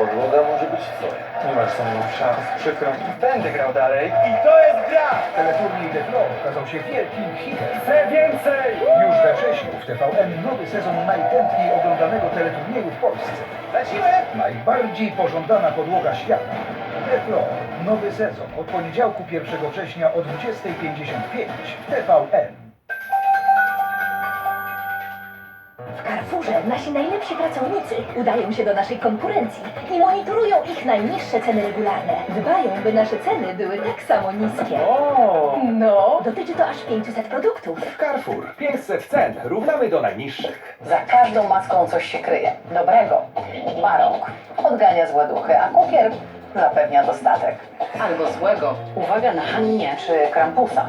Podłoga może być. Nie masz ze mną szans, przykro mi. Będę grał dalej i to jest gra! Teleturniej The Flow okazał się wielkim hitem. Chcę więcej! Już we wrześniu w TVN nowy sezon najchętniej oglądanego teleturnieju w Polsce. Lecimy! Najbardziej pożądana podłoga świata. The Flow. Nowy sezon od poniedziałku 1 września o 20.55 w TVN. W Carrefourze nasi najlepsi pracownicy udają się do naszej konkurencji i monitorują ich najniższe ceny regularne. Dbają, by nasze ceny były tak samo niskie. O! No, dotyczy to aż 500 produktów. Carrefour. 500 cen. Równamy do najniższych. Za każdą maską coś się kryje. Dobrego. Barok odgania złe duchy, a kukier zapewnia dostatek. Albo złego. Uwaga na Hannie czy Krampusa.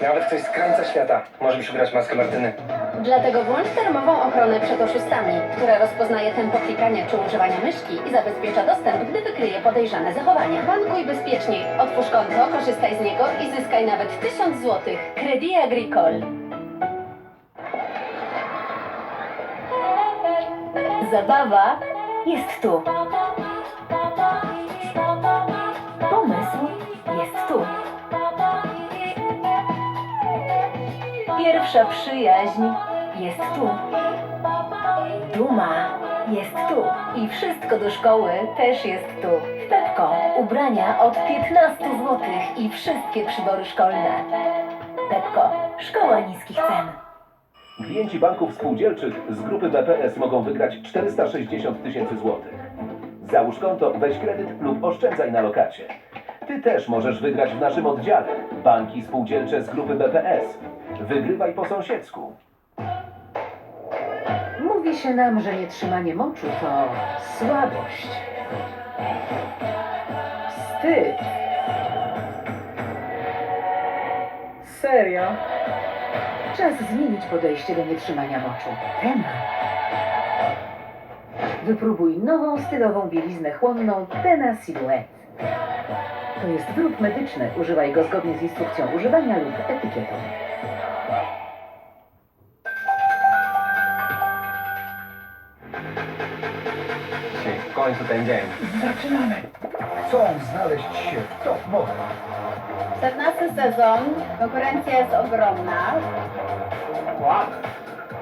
Nawet ktoś z krańca świata może przybrać maskę Martyny. Dlatego włącz termową ochronę przed oszustami, która rozpoznaje tempo klikania czy używania myszki i zabezpiecza dostęp, gdy wykryje podejrzane zachowanie. Bankuj bezpieczniej. Otwórz konto, korzystaj z niego i zyskaj nawet 1000 zł. Credit Agricole. Zabawa jest tu. Pomysł jest tu. Pierwsza przyjaźń jest tu. Duma jest tu. I wszystko do szkoły też jest tu. W Pepko ubrania od 15 zł i wszystkie przybory szkolne. Pepko, szkoła niskich cen. Klienci banków spółdzielczych z grupy BPS mogą wygrać 460 tysięcy złotych. Załóż konto, weź kredyt lub oszczędzaj na lokacie. Ty też możesz wygrać w naszym oddziale. Banki spółdzielcze z grupy BPS. Wygrywaj po sąsiedzku. Mówi się nam, że nietrzymanie moczu to słabość. Wstyd. Serio? Czas zmienić podejście do nietrzymania moczu. Temat. Wypróbuj nową stylową bieliznę chłonną Tena Silhouette. To jest wyrób medyczny. Używaj go zgodnie z instrukcją używania lub etykietą. Końcu ten dzień. Zaczynamy! Chcą znaleźć się w top model. 14 sezon. Konkurencja jest ogromna.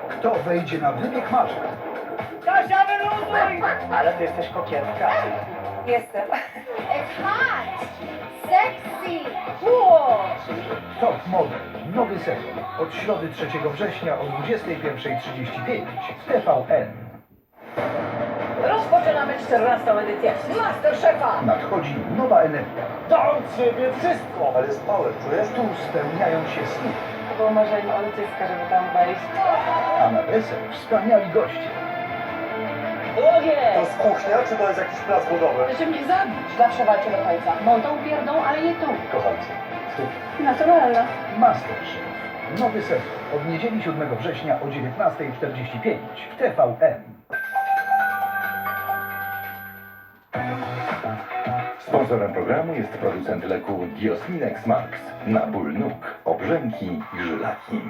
Kto wejdzie na wybieg marzeń? Kasia, wyluzuj! Ale ty jesteś kokietka. Jestem. It's hot! Sexy! Cool! Top Model. Nowy sezon. Od środy 3 września o 21.35 w TVN. Rozpoczynamy 14 edycję Masterchefa! Nadchodzi nowa energia. Dam ciebie wszystko! Ale jest power, czujesz? Tu spełniają się sny. To było marzenie ojczyska, żeby tam wejść. A na deser wspaniali goście. To jest kuchnia, czy to jest jakiś plac budowy? Chcecie mnie zabić? Zawsze walczę do końca. Montą pierdą, ale nie tą. Kocham cię. Naturalna. Masterchef. Nowy sezon. Od niedzieli 7 września o 19.45 w TVN. Sponsorem programu jest producent leku Diosminex Max na ból nóg, obrzęki i żylaki.